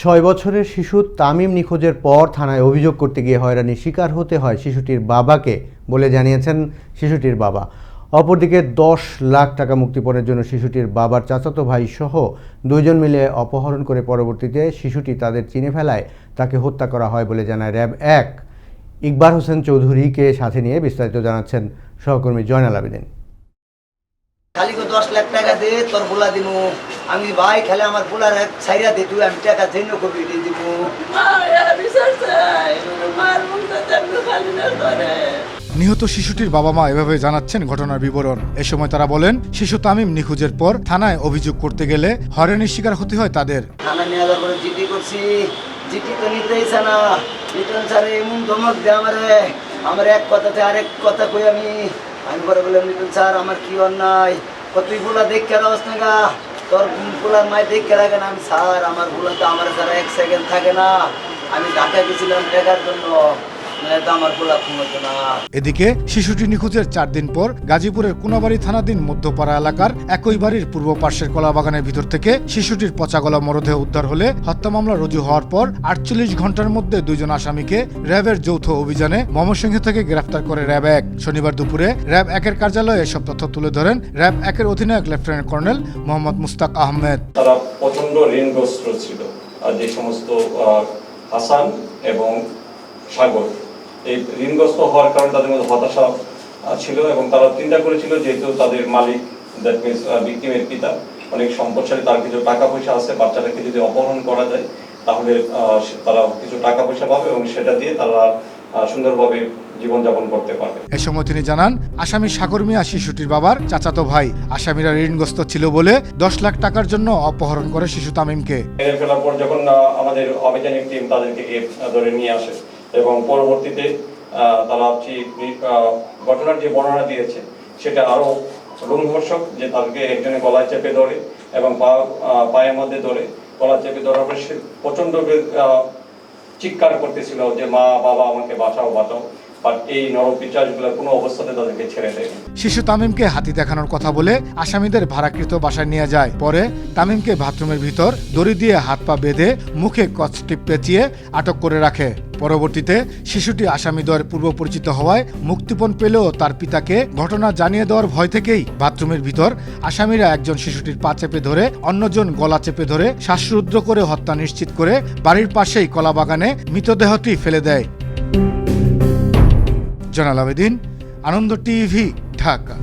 ছয় বছরের শিশু তামিম নিখোঁজের পর থানায় অভিযোগ করতে গিয়ে হয়রানির শিকার হতে হয় শিশুটির বাবাকে বলে জানিয়েছেন শিশুটির বাবা। অপরদিকে দশ লাখ টাকা মুক্তিপণের জন্য শিশুটির বাবার চাচাতো ভাই সহ দুইজন মিলে অপহরণ করে পরবর্তীতে শিশুটি তাদের চিনে ফেলায়, তাকে হত্যা করা হয় বলে জানায় র্যাব এক। ইকবার হোসেন চৌধুরীকে সাথে নিয়ে বিস্তারিত জানাচ্ছেন সহকর্মী জয়নাল আবেদিন। খালি দশ লাখ টাকা দে, তোর বোলা দিমু আমি ভাই খেলে আমার বোলার এক ছাইরা দে তুই আমি টাকা জেনে কবি দিয়ে দিব। নিহত শিশুটির বাবা মা এভাবে জানাচ্ছেন ঘটনার বিবরণ। এ সময় তারা বলেন শিশু তামিম নিখোঁজের পর থানায় অভিযোগ করতে গেলে হয়রানির শিকার হতে হয় তাদের। থানা নিয়ে যাওয়ার পরে জিডি করছি। জিডি তো নিতেইছে না। রিটার্ন স্যার এমন ধমক দে আমারে। আমার এক কথাতে আরেক কথা কই আমি। আমি পরে বললাম নিতুন স্যার আমার কি অন্যায়? কত তুই বোলা দেখ কেন গা তোর ফুলার মাই দেখে কে লাগে না। আমি স্যার, আমার ফুলাতে আমার স্যার এক সেকেন্ড থাকে না। আমি ঢাকা গেছিলাম দেখার জন্য। এদিকে, শিশুটি নিখোঁজের চার দিন পর গাজীপুরের কোনাবাড়ি থানাধীন মধ্যপাড়া এলাকার একই বাড়ির পূর্ব পার্শ্বের কলাবাগানের ভিতর থেকে শিশুটির পচাগলা মরদেহ উদ্ধার হলে হত্যা মামলা রুজু হওয়ার পর আটচল্লিশ ঘণ্টার মধ্যে দুইজন আসামিকে র্যাবের যৌথ অভিযানে ময়মনসিংহ থেকে গ্রেফতার করে র্যাব এক। শনিবার দুপুরে র্যাব একের কার্যালয়ে এসব তথ্য তুলে ধরেন র্যাব একের অধিনায়ক লেফটেন্যান্ট কর্নেল মোহাম্মদ মুস্তাক আহমেদ। তারা প্রচণ্ড ঋণগ্রস্ত ছিল। যে সমস্ত হাসান এবং সাগর এই ঋণগ্রস্ত হওয়ার কারণে তাদের মধ্যে হতাশা ছিল এবং তারা চিন্তা করেছিল যেহেতু তাদের মালিক দ্যাট মিনস ভিক্টিমের পিতা অনেক সম্পদশালী তার কিছু টাকা পয়সা আছে বাচ্চাটাকে যদি অপহরণ করা যায় তাহলে তারা কিছু টাকা পয়সা পাবে এবং সেটা দিয়ে তারা সুন্দরভাবে জীবনযাপন করতে পারবে। এ সময় তিনি জানান আসামি সাগর মিয়া শিশুটির বাবার চাচাতো ভাই আসামিরা ঋণগ্রস্ত ছিল বলে দশ লাখ টাকার জন্য অপহরণ করে শিশু তামিমকে। মেরে ফেলার পর যখন আমাদের অভিযানিক টিম তাদেরকে ধরে নিয়ে আসে এবং পরবর্তীতে তারা যে ঘটনার যে বর্ণনা দিয়েছে, সেটা আরও রোমহর্ষক যে তাদেরকে একজনে গলায় চেপে ধরে এবং পা পায়ের মধ্যে ধরে গলায় চেপে ধরার পরে সে প্রচণ্ড চিৎকার করতেছিল যে, মা, বাবা, আমাকে বাঁচাও বাঁচাও। শিশু তামিমকে হাতি দেখানোর কথা বলে আসামিদের ভাড়াকৃত বাসায় নিয়ে যায়। পরে তামিমকে বাথরুমের ভিতর দড়ি দিয়ে হাত পা বেঁধে মুখে কচটিপ পেঁচিয়ে আটক করে রাখে। পরবর্তীতে শিশুটি আসামিদ্বয়ের পূর্ব পরিচিত হওয়ায় মুক্তিপণ পেলেও তার পিতাকে ঘটনা জানিয়ে দেওয়ার ভয় থেকেই বাথরুমের ভিতর আসামিরা একজন শিশুটির পা চেপে ধরে অন্যজন গলা চেপে ধরে শ্বাসরুদ্র করে হত্যা নিশ্চিত করে বাড়ির পাশেই কলাবাগানে মৃতদেহটি ফেলে দেয়। জনাল আবেদিন আনন্দ টিভি ঢাকা।